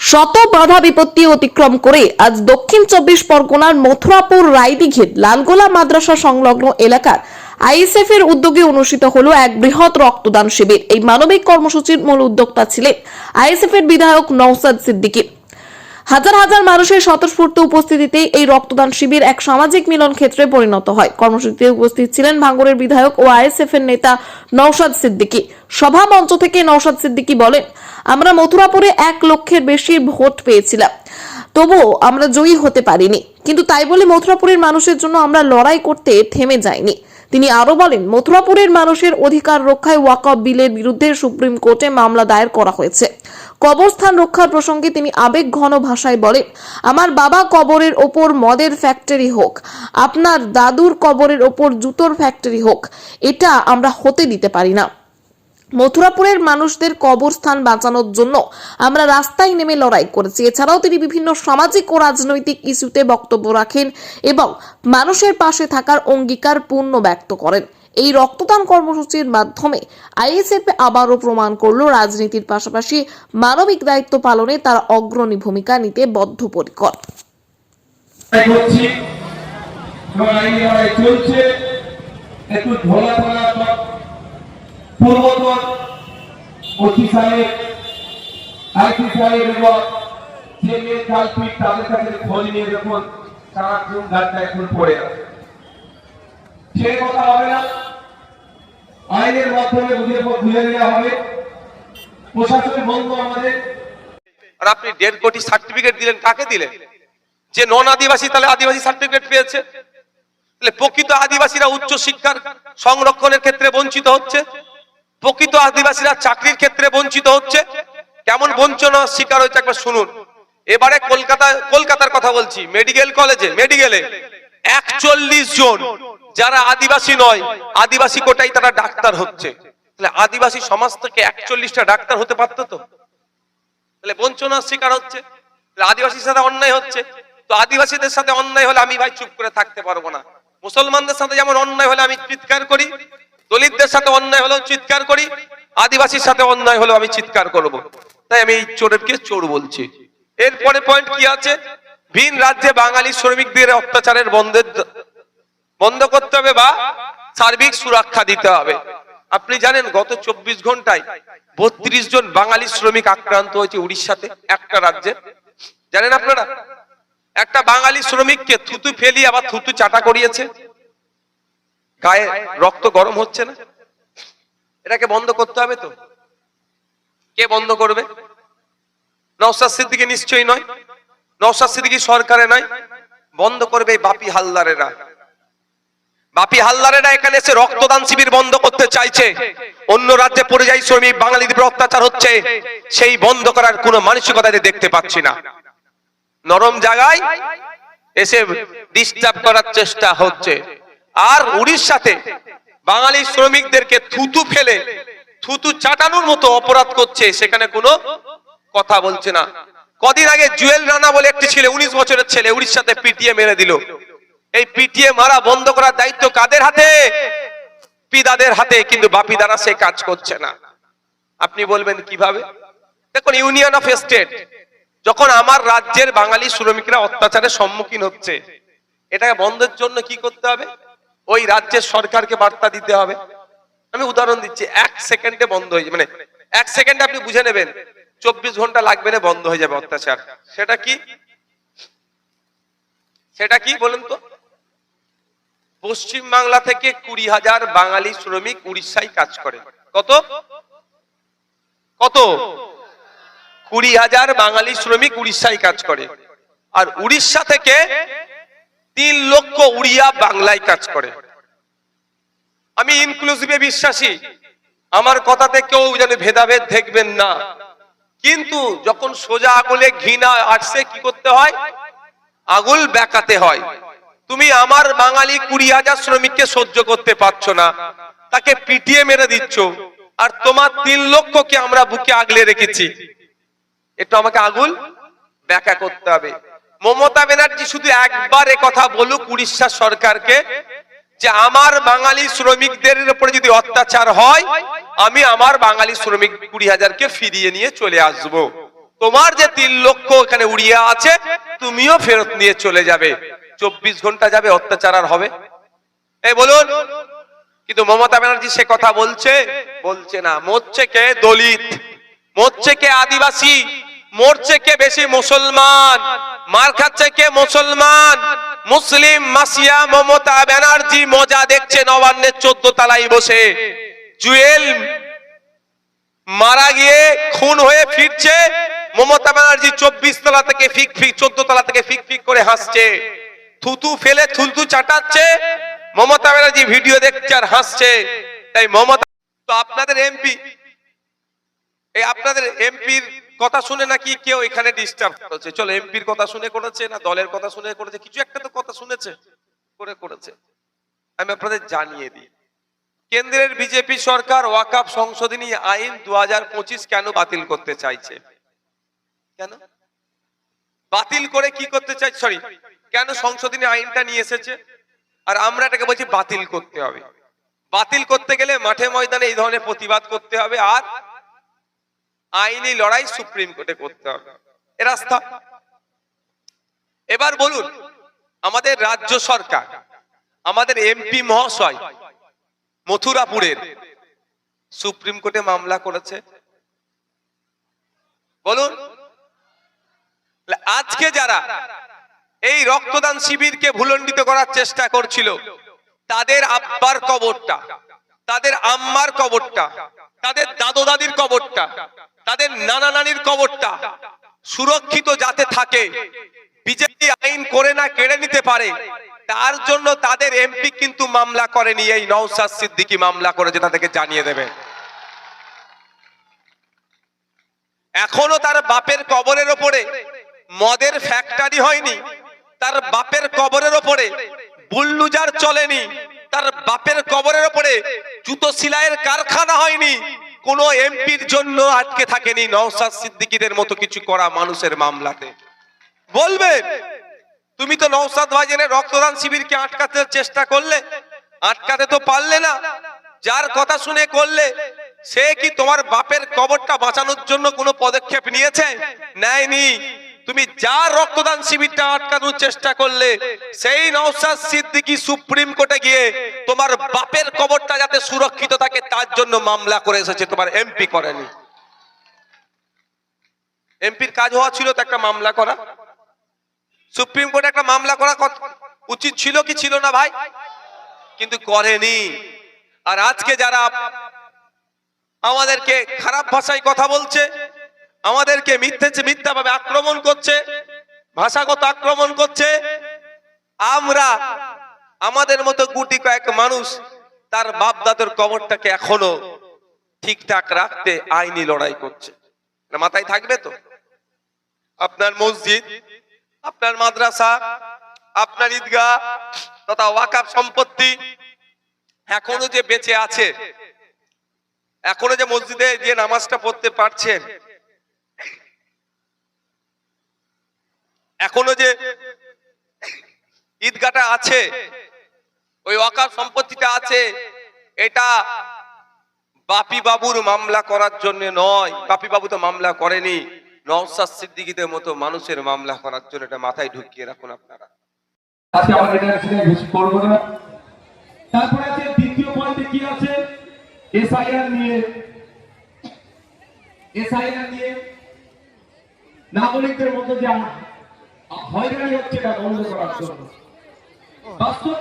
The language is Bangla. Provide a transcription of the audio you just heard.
শত বাধা বিপত্তি অতিক্রম করে আজ দক্ষিণ চব্বিশ পরগনার মথুরাপুর রায়দিঘির লালগোলা মাদ্রাসা সংলগ্ন এলাকার আইএসএফ এর উদ্যোগে অনুষ্ঠিত হল এক বৃহৎ রক্তদান শিবির। এই মানবিক কর্মসূচির মূল উদ্যোক্তা ছিলেন আইএসএফ এর বিধায়ক নৌসাদ সিদ্দিকী। হাজার হাজার মানুষের স্বতঃস্ফূর্ত উপস্থিতিতে এই রক্তদান শিবির এক সামাজিক মিলন ক্ষেত্রে পরিণত হয়। কর্মসূচিতে উপস্থিত ছিলেন ভাঙ্গরের বিধায়ক ও আইএসএফ এর নেতা নওশাদ সিদ্দিকী। সভা মঞ্চ থেকে নওশাদ সিদ্দিকী বলেন, আমরা মথুরাপুরে এক লক্ষের বেশি ভোট পেয়েছিলাম। তবুও আমরা জয়ী হতে পারিনি। কিন্তু তাই বলে মথুরাপুরের মানুষের জন্য আমরা লড়াই করতে থেমে যাইনি। তিনি আরও বলেন, মথুরাপুরের মানুষের অধিকার রক্ষায় ওয়াকফ বিলের বিরুদ্ধে সুপ্রিম কোর্টে মামলা দায়ের করা হয়েছে। কবরস্থান রক্ষার প্রসঙ্গে তিনি আবেগ ঘন ভাষায় বলেন, আমার বাবা কবরের ওপর মদের ফ্যাক্টরি হোক, আপনার দাদুর কবরের ওপর জুতোর ফ্যাক্টরি হোক, এটা আমরা হতে দিতে পারি না। মথুরাপুরের মানুষদের কবরস্থান বাঁচানোর জন্য আমরা রাস্তায় নেমে লড়াই করেছি। এছাড়াও তিনি বিভিন্ন সামাজিক ও রাজনৈতিক ইস্যুতে বক্তব্য রাখেন এবং মানুষের পাশে থাকার অঙ্গীকার পূর্ণ ব্যক্ত করেন। এই রক্তদান কর্মসূচির মাধ্যমে আইএসএফ আবারও প্রমাণ করল রাজনীতির পাশাপাশি মানবিক দায়িত্ব পালনে তার অগ্রণী ভূমিকা নিতে বদ্ধপরিকর। তারা এখন পড়ে আছে। সে কথা হবে না। আইনের মাধ্যমে বুঝে বুঝে নেওয়া হবে। প্রশাসনের বন্ধ আমাদের। আর আপনি দেড় কোটি সার্টিফিকেট দিলেন, কাকে দিলেন? যে নন আদিবাসী, তাহলে আদিবাসী সার্টিফিকেট পেয়েছে। তাহলে প্রকৃত আদিবাসীরা উচ্চ শিক্ষার সংরক্ষণের ক্ষেত্রে বঞ্চিত হচ্ছে? প্রকৃত আদিবাসীরা চাকরির ক্ষেত্রে বঞ্চিত হচ্ছে? কেমন বঞ্চনা শিকার হয়েছে, একবার শুনুন। এবারে কলকাতা কলকাতার কথা বলছি মেডিকেল কলেজে মেডিকেলে একচল্লিশ জন। যারা আদিবাসী নয়, আদিবাসী কোটাই তারা ডাক্তার হচ্ছে। তাহলে আদিবাসী সমাজ থেকে একচল্লিশটা ডাক্তার হতে পারতো তো? তাহলে বঞ্চনার শিকার হচ্ছে। তাহলে আদিবাসীর সাথে অন্যায় হচ্ছে। তো আদিবাসীদের সাথে অন্যায় হলে আমি ভাই চুপ করে থাকতে পারব না। মুসলমানদের সাথে যেমন অন্যায় হলে আমি চিৎকার করি, দলিতদের সাথে অন্যায় হলেও চিৎকার করি, আদিবাসীর সাথে অন্যায় হলেও আমি চিৎকার করব। তাই আমি এই চোরেরকে চোর বলছি। এরপরে পয়েন্ট কি আছে? ভিন রাজ্যে বাঙালি শ্রমিকদের অত্যাচারের বন্ধের বন্ধ করতে হবে বা সার্বিক সুরক্ষা দিতে হবে। আপনি জানেন গত চব্বিশ ঘন্টায় বত্রিশ জন বাঙালি শ্রমিক আক্রান্ত হয়েছে উড়িষ্যাতে, একটা রাজ্যে। জানেন আপনারা? একটা বাঙালি শ্রমিককে থুতু ফেলি আবার থুতু চাটা করিয়েছে। গায়ে রক্ত গরম হচ্ছে না। এটাকে বন্ধ করতে হবে তো? কে বন্ধ করবে? নওসাদ সিদ্দিকি নিশ্চয়ই নয়। নওসাদ সিদ্দিকি সরকারে নয়। বন্ধ করবে বাপি হালদারেরা। বাপি হালদারেরা এখানে এসে রক্তদান শিবির বন্ধ করতে চাইছে। অন্য রাজ্যে পরিযায়ী শ্রমিক, বাঙালিদের অত্যাচার হচ্ছে। সেই বন্ধ করার কোনো মানসিকতা দেখতে পাচ্ছি না। নরম জায়গায় এসে ডিস্টার্ব করার চেষ্টা হচ্ছে। আর উড়িষ্যাতে বাঙালি শ্রমিকদেরকে থুতু ফেলে, থুতু চাটানোর মতো অপরাধ করছে, সেখানে কোনো কথা বলছে না। কদিন আগে জুয়েল রানা বলে একটি ছেলে, উনিশ বছরের ছেলে, উড়িষ্যাতে পিটিয়ে মেরে দিল। এই পিটিয়ে মারা বন্ধ করার দায়িত্ব কাদের হাতে? পিদাদের হাতে, কিন্তু বাপি দ্বারা সে কাজ করছে না। আপনি বলবেন কীভাবে? দেখুন ইউনিয়ন অফ স্টেট যখন আমার রাজ্যের বাঙালি শ্রমিকরা অত্যাচারের সম্মুখীন হচ্ছে, এটাকে বন্ধের জন্য কি করতে হবে? ওই রাজ্যের সরকারকে বার্তা দিতে হবে। আমি উদাহরণ দিচ্ছি, এক সেকেন্ডে বন্ধ হয়ে যাবে। মানে এক সেকেন্ডে আপনি বুঝে নেবেন, চব্বিশ ঘণ্টা লাগবে না, বন্ধ হয়ে যাবে অত্যাচার। সেটা কি? সেটা কি বলুন তো? পশ্চিম বাংলা থেকে কুড়ি হাজার বাঙালি শ্রমিক উড়িষ্যায় কাজ করে। কত? কত? কুড়ি হাজার বাঙালি শ্রমিক উড়িষ্যায় কাজ করে। আর উড়িষ্যা থেকে তিন লক্ষ উড়িয়া বাংলায় কাজ করে। আমি ইনক্লুসিভে বিশ্বাসী। আমার কথাতে কেউ যেন ভেদাভেদ দেখবেন না। কিন্তু যখন সোজা আগুলে ঘৃণা আসছে, কি করতে হয়? আগুল বেকাতে হয়। তুমি আমার বাঙালি কুড়ি হাজার শ্রমিককে সহ্য করতে পারছ না। তাকে পিটিয়ে মেরে দিচ্ছ। আর তোমার তিন লক্ষকে আমরা বুকে আগলে রেখেছি। একটু আমাকে আগুল ব্যাখ্যা করতে হবে। মমতা ব্যানার্জি শুধু একবার কথা বলুক উড়িষ্যা সরকারকে যে আমার বাঙালি শ্রমিকদের উপরে যদি অত্যাচার হয়, আমি আমার বাঙালি শ্রমিক কুড়ি হাজারকে ফিরিয়ে নিয়ে চলে আসব। তোমার যে তিন লক্ষ এখানে উড়িয়ে আছে, তুমিও ফেরত নিয়ে চলে যাবে। চব্বিশ ঘণ্টা যাবে, অত্যাচার আর হবে। এই বলুন, কিন্তু মমতা ব্যানার্জি সে কথা বলছে বলছে না, মরছে কে দলিত, মরছে কে আদিবাসী, মরছে কে বেশি মুসলমান, মার খাচ্ছে কে মুসলমান, মুসলিম মাসিয়া মমতা ব্যানার্জি মজা দেখছে নবান্নের চোদ্দ তালাই বসে। জুয়েল মারা গিয়ে খুন হয়ে ফিরছে, মমতা ব্যানার্জি চব্বিশ তলা থেকে ফিক ফিক, চোদ্দ তলা থেকে ফিক ফিক করে হাসছে। থুতু ফেলে থুলতু চাটাচ্ছে। মমতা ব্যানার্জি ভিডিও দেখছে আর হাসছে। তাই মমতা আপনাদের এমপি এই আপনাদের এমপির কথা শুনে নাকি কেউ এখানে ডিস্টার্ব করেছে? চলো এমপির কথা শুনে করেছে না দলের কথা শুনে করেছে? কিছু একটা তো কথা শুনেছে, করে করেছে। আমি আপনাদের জানিয়ে দিই। কেন্দ্রের বিজেপি সরকার ওয়াকাপ সংশোধনী আইন দু হাজার পঁচিশ কেন বাতিল করতে চাইছে? কেন? বাতিল করে কি করতে চাই সরি কেন সংশোধনী আইনটা নিয়ে এসেছে? আর আমরা এটাকে বলছি বাতিল করতে হবে। বাতিল করতে গেলে মাঠে ময়দানে এই ধরনের প্রতিবাদ করতে হবে আর আইনি লড়াই সুপ্রিম কোর্টে করতে হবে। এ রাস্তা। এবার বলুন, আমাদের রাজ্য সরকার, আমাদের এমপি মহাশয় মথুরাপুরের সুপ্রিম কোর্টে মামলা করেছে। বলুন, আজকে যারা এই রক্তদান শিবিরকে ভুলণ্ডিত করার চেষ্টা করছিল। তাদের আব্বার কবরটা, তাদের আম্মার কবরটা, তাদের দাদু দাদির কবরটা, তাদের নানা নানির কবরটা সুরক্ষিত যাতে থাকে, বিজেপি আইন করে না, কেড়ে নিতে পারে, তার জন্য তাদের এমপি কিন্তু মামলা করেনি, এই নওসাদ সিদ্দিকি মামলা করে করেছে, তাদেরকে জানিয়ে দেবে। এখনও তার বাপের কবরের ওপরে মদের ফ্যাক্টরি হয়নি তার বাপের কবরের ওপরে বুল্লুজার চলেনি, তার বাপের কবরের ওপরে জুতো সিলাইয়ের কারখানা হয়নি, কোন এমপির জন্য আটকে থাকেনি নওসাদ সিদ্দিকীদের মতো কিছু করা মানুষের মামলাতে। বলবে, তুমি তো নওসাদ ভাইজানের রক্তদান শিবিরকে আটকাতে চেষ্টা করলে, আটকাতে তো পারলে না, যার কথা শুনে করলে, সে কি তোমার বাপের কবরটা বাঁচানোর জন্য কোনো পদক্ষেপ নিয়েছে? নেয়নি। তুমি যার রক্তদান শিবিরটা আটকানোর চেষ্টা করলে, সেই নওসাদ সিদ্দিকী সুপ্রিম কোর্টে গিয়ে তোমার বাপের কবরটা যাতে সুরক্ষিত থাকে, তার জন্য মামলা করে এসেছে, তোমার এমপি করেনি। এমপির কাজ হওয়া ছিল তো একটা মামলা করা। সুপ্রিম কোর্টে একটা মামলা করা উচিত ছিল কি ছিল না ভাই? কিন্তু করেনি। আর আজকে যারা আমাদেরকে খারাপ ভাষায় কথা বলছে আমাদেরকে মিথ্যে মিথ্যা ভাবে আক্রমণ করছে, ভাষাগত আক্রমণ করছে, আমরা আমাদের মতো গুটি কয়েক মানুষ তার বাপ দাদুর কবরটাকে এখনও ঠিকঠাক রাখতে আইনি লড়াই করছে। মাথায় থাকবে তো? আপনার মসজিদ, আপনার মাদ্রাসা, আপনার ঈদগাহ তথা ওয়াকাফ সম্পত্তি এখনও যে বেঁচে আছে, এখনও যে মসজিদে যে নামাজটা পড়তে পারছেন এখনও যে ঈদগাটা আছে, ওই ওয়াকাফ সম্পত্তিটা আছে, এটা বাপি বাবুর মামলা করার জন্য নয়। বাপি বাবু তো মামলা করেনি নওসাদ সিদ্দিকীদের মতো মানুষের মামলা করার জন্য এটা মাথায় ঢুকিয়ে রাখুন আপনারা। আজকে আমরা এটা বেশি করব না। তারপরে আছে দ্বিতীয় পয়েন্টে কি আছে? এসআইআর নিয়ে এসআইআর নিয়ে নাগরিকদের মধ্যে যে হয়রানি হচ্ছে এটা বন্ধ করার জন্য। বাস্তব